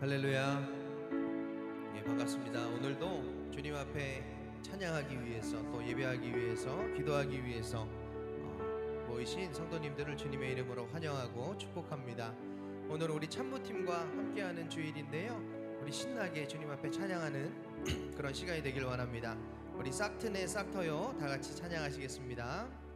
할렐루야. 예, 반갑습니다. 오늘도 주님 앞에 찬양하기 위해서 또 예배하기 위해서 기도하기 위해서 어, 모이신 성도님들을 주님의 이름으로 환영하고 축복합니다. 오늘 우리 참모팀과 함께하는 주일인데요. 우리 신나게 주님 앞에 찬양하는 그런 시간이 되길 원합니다. 우리 싹트네 싹터요 다 같이 찬양하시겠습니다.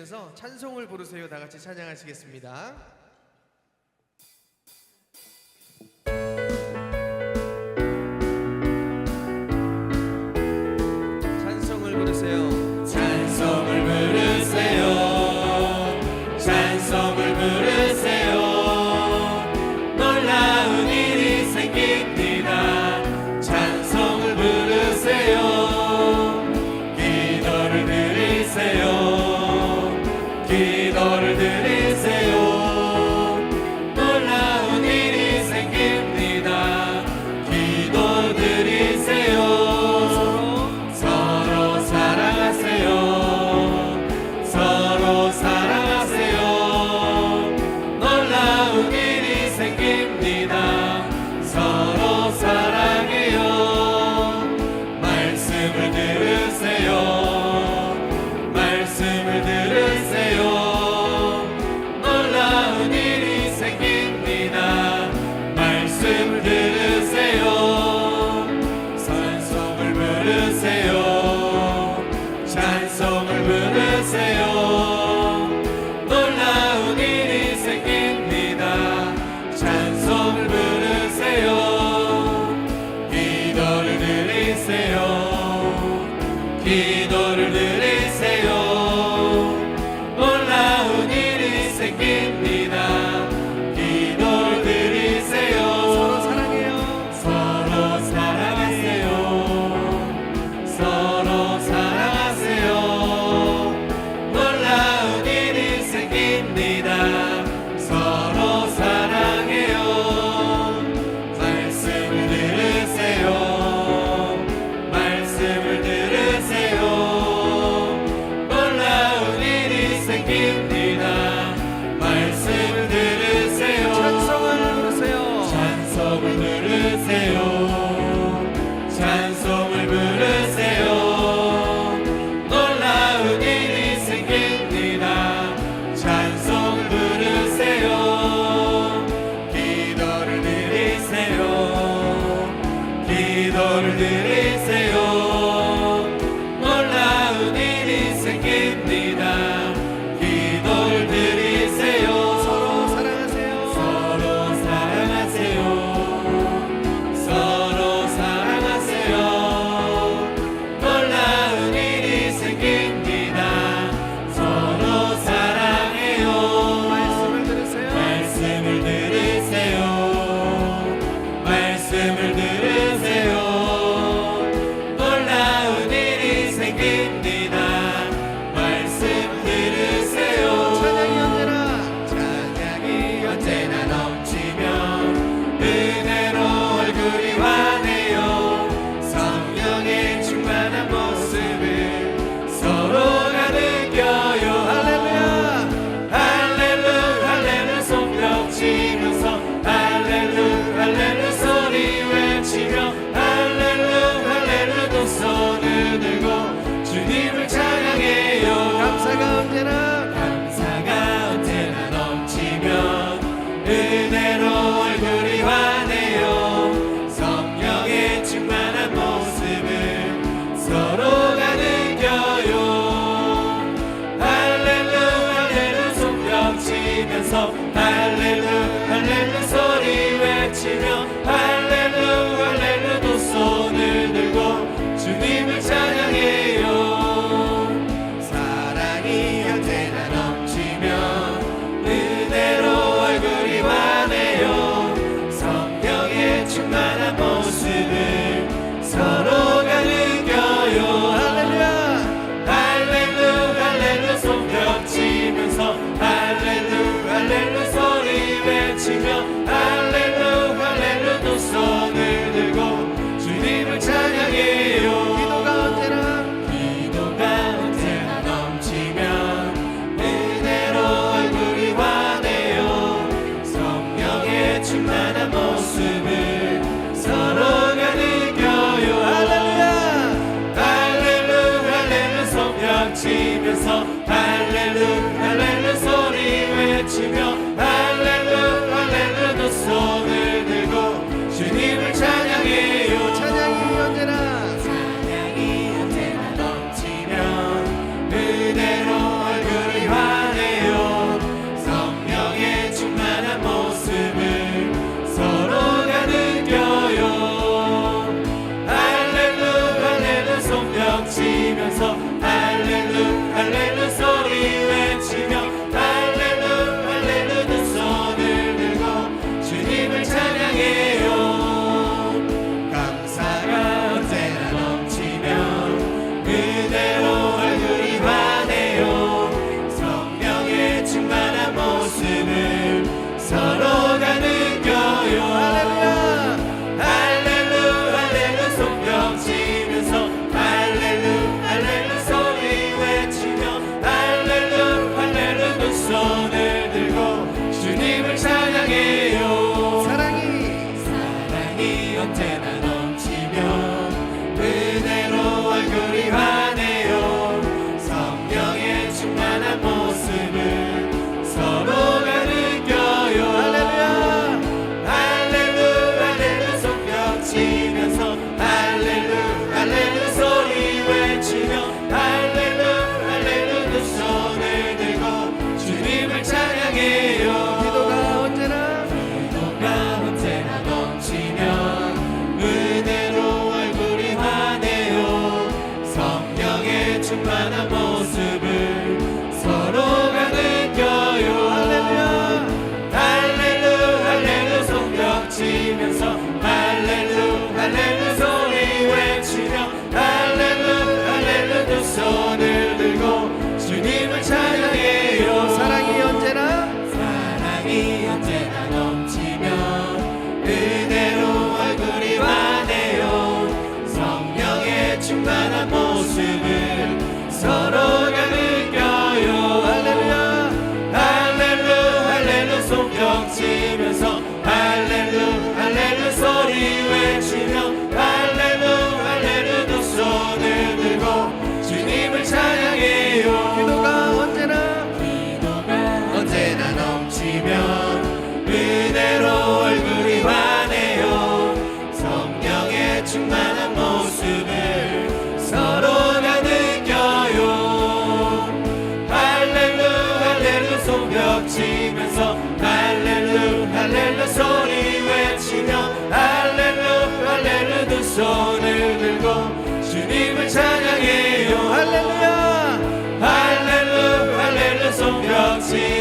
들으시면서 찬송을 부르세요. 다 같이 찬양하시겠습니다. 울리면서 손뼉 치면서 할렐루 할렐루 소리 외치며 할렐루 할렐루 두 손을 들고 주님을 찬양해요. 할렐루야! 할렐루 할렐루 손뼉 치